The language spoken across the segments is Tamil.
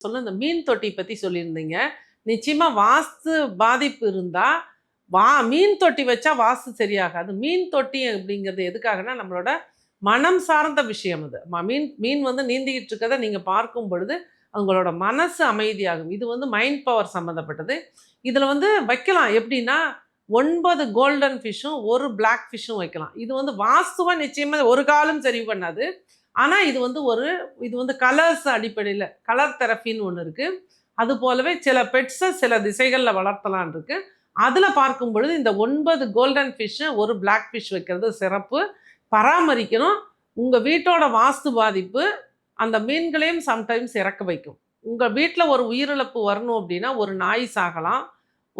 சொல்ல இந்த மீன் தொட்டி பற்றி சொல்லியிருந்தீங்க. நிச்சயமாக வாஸ்து பாதிப்பு இருந்தால் வா மீன் தொட்டி வச்சா வாஸ்து சரியாகாது. மீன் தொட்டி அப்படிங்கிறது எதுக்காகனா நம்மளோட மனம் சார்ந்த விஷயம் அது. ம- மீன் மீன் வந்து நீந்திக்கிட்டு இருக்கதை நீங்கள் பார்க்கும் பொழுது அவங்களோட மனசு அமைதியாகும். இது வந்து மைண்ட் பவர் சம்மந்தப்பட்டது இதில் வந்து வைக்கலாம். எப்படின்னா ஒன்பது கோல்டன் ஃபிஷ்ஷும் ஒரு பிளாக் ஃபிஷ்ஷும் வைக்கலாம். இது வந்து வாஸ்துவாக நிச்சயமாக ஒரு காலம் சரி பண்ணாது. ஆனால் இது வந்து ஒரு இது வந்து கலர்ஸ் அடிப்படையில் கலர் தெரப்பின்னு ஒன்று இருக்குது அது போலவே சில பெட்ஸை சில திசைகளில் வளர்த்தலான் இருக்குது அதில் பார்க்கும் பொழுது இந்த ஒன்பது கோல்டன் ஃபிஷ்ஷு ஒரு பிளாக் ஃபிஷ் வைக்கிறது சிறப்பு. பராமரிக்கணும். உங்கள் வீட்டோட வாஸ்து பாதிப்பு அந்த மீன்களையும் சம்டைம்ஸ் இறக்க வைக்கும். உங்கள் வீட்டில் ஒரு உயிரிழப்பு வரணும் அப்படின்னா ஒரு நாய் சாகலாம்.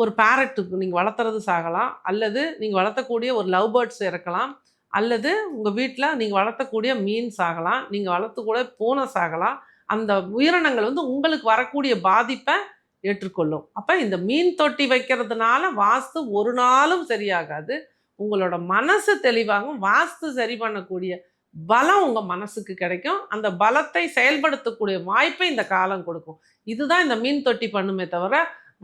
ஒரு பேரட்டுக்கு நீங்கள் வளர்த்துறது சாகலாம். அல்லது நீங்கள் வளர்த்தக்கூடிய ஒரு லவ் பேர்ட்ஸ் இறக்கலாம். அல்லது உங்கள் வீட்டில் நீங்கள் வளர்த்தக்கூடிய மீன் சாகலாம் நீங்கள் வளர்த்துக்கூட பூனை சாகலாம் அந்த உயிரினங்கள் வந்து உங்களுக்கு வரக்கூடிய பாதிப்பை ஏற்றுக்கொள்ளும். அப்போ இந்த மீன் தொட்டி வைக்கிறதுனால வாஸ்து ஒரு நாளும் சரியாகாது. உங்களோட மனசு தெளிவாகும் வாஸ்து சரி பண்ணக்கூடிய பலம் உங்கள் மனசுக்கு கிடைக்கும். அந்த பலத்தை செயல்படுத்தக்கூடிய வாய்ப்பை இந்த காலம் கொடுக்கும். இதுதான் இந்த மீன் தொட்டி பண்ணுமே தவிர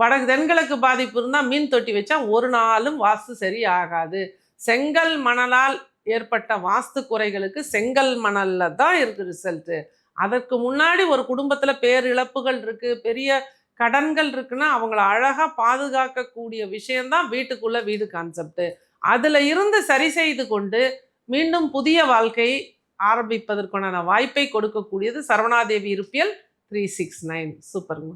வடக்கு தென்கிழக்கு பாதிப்பு இருந்தால் மீன் தொட்டி வச்சா ஒரு நாளும் வாஸ்து சரி ஆகாது. செங்கல் மணலால் ஏற்பட்ட வாஸ்து குறைகளுக்கு செங்கல் மணலில் தான் இருக்குது ரிசல்ட்டு அதற்கு முன்னாடி ஒரு குடும்பத்தில் பேரிழப்புகள் இருக்குது பெரிய கடன்கள் இருக்குன்னா அவங்கள அழகாக பாதுகாக்கக்கூடிய விஷயந்தான் வீட்டுக்குள்ளே வீடு கான்செப்ட்டு அதில் இருந்து சரி செய்து கொண்டு மீண்டும் புதிய வாழ்க்கை ஆரம்பிப்பதற்கான வாய்ப்பை கொடுக்கக்கூடியது சரவணாதேவி இருப்பியல் த்ரீ சிக்ஸ் நைன் சூப்பருங்க.